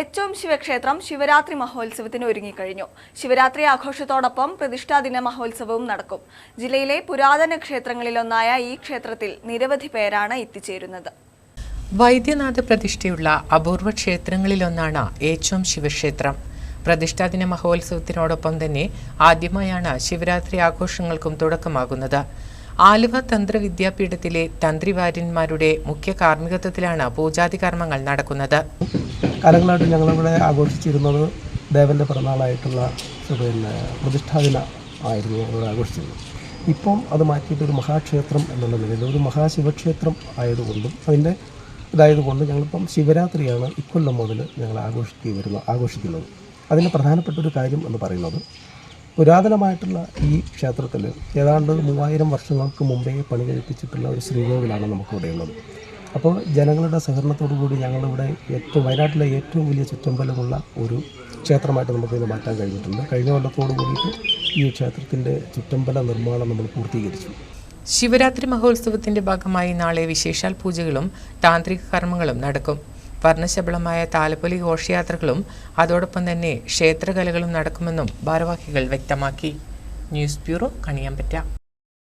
എച്ചോം ശിവക്ഷേത്രം ശിവരാത്രി മഹോത്സവത്തിന് ഒരുങ്ങിക്കഴിഞ്ഞു. ശിവരാത്രി ആഘോഷത്തോടൊപ്പം പ്രതിഷ്ഠാദിന മഹോത്സവവും നടക്കും. ജില്ലയിലെ പുരാതന ക്ഷേത്രങ്ങളിലൊന്നായ ഈ ക്ഷേത്രത്തിൽ നിരവധി പേരാണ് എത്തിച്ചേരുന്നത്. വൈദ്യനാഥ പ്രതിഷ്ഠയുള്ള അപൂർവ ക്ഷേത്രങ്ങളിലൊന്നാണ് ഏച്ചോം ശിവക്ഷേത്രം. പ്രതിഷ്ഠാദിന മഹോത്സവത്തിനോടൊപ്പം തന്നെ ആദ്യമായാണ് ശിവരാത്രി ആഘോഷങ്ങൾക്കും തുടക്കമാകുന്നത്. ആലുവ തന്ത്ര വിദ്യാപീഠത്തിലെ തന്ത്രിവാര്യന്മാരുടെ മുഖ്യ കാർമ്മികത്വത്തിലാണ് പൂജാതി കർമ്മങ്ങൾ നടക്കുന്നത്. കാലങ്ങളായിട്ട് ഞങ്ങളിവിടെ ആഘോഷിച്ചിരുന്നത് ദേവന്റെ പിറന്നാളായിട്ടുള്ള പിന്നെ പ്രതിഷ്ഠാദിന ആയിരുന്നു ഞങ്ങളിവിടെ ആഘോഷിച്ചിരുന്നത്. ഇപ്പം അത് മാറ്റിയിട്ട് ഒരു മഹാക്ഷേത്രം എന്നുള്ള നിലയിൽ ഒരു മഹാശിവക്ഷേത്രം ആയതുകൊണ്ടും അതിന്റെ ഇതായതുകൊണ്ട് ഞങ്ങളിപ്പം ശിവരാത്രിയാണ് ഇക്കൊല്ലം മുതൽ ഞങ്ങൾ ആഘോഷിക്കുക വരുന്നത് ആഘോഷിക്കുന്നത്. അതിന്റെ പ്രധാനപ്പെട്ട ഒരു കാര്യം എന്ന് പറയുന്നത് പുരാതനമായിട്ടുള്ള ഈ ക്ഷേത്രത്തിൽ ഏതാണ്ട് മൂവായിരം വർഷങ്ങൾക്ക് മുമ്പേ പണി കഴിപ്പിച്ചിട്ടുള്ള ഒരു ശ്രീകോവിലാണ് നമുക്കിവിടെ ഉള്ളത് അപ്പോൾ ജനങ്ങളുടെ സഹകരണത്തോടു കൂടി ഞങ്ങളിവിടെ ഏറ്റവും വയനാട്ടിലെ ഏറ്റവും വലിയ ചുറ്റമ്പലമുള്ള ഒരു ക്ഷേത്രമായിട്ട് നമുക്കിത് മാറ്റാൻ കഴിഞ്ഞിട്ടുണ്ട്. കഴിഞ്ഞ കൊല്ലത്തോടു കൂടിയിട്ട് ഈ ക്ഷേത്രത്തിന്റെ ചുറ്റമ്പല നിർമ്മാണം നമ്മൾ പൂർത്തീകരിച്ചു. ശിവരാത്രി മഹോത്സവത്തിന്റെ ഭാഗമായി നാളെ വിശേഷാൽ പൂജകളും താന്ത്രിക കർമ്മങ്ങളും നടക്കും. വർണശബളമായ താലപ്പൊലി ഘോഷയാത്രകളും അതോടൊപ്പം തന്നെ ക്ഷേത്രകലകളും നടക്കുമെന്നും ഭാരവാഹികൾ വ്യക്തമാക്കി. News bureau Kaniyambetta.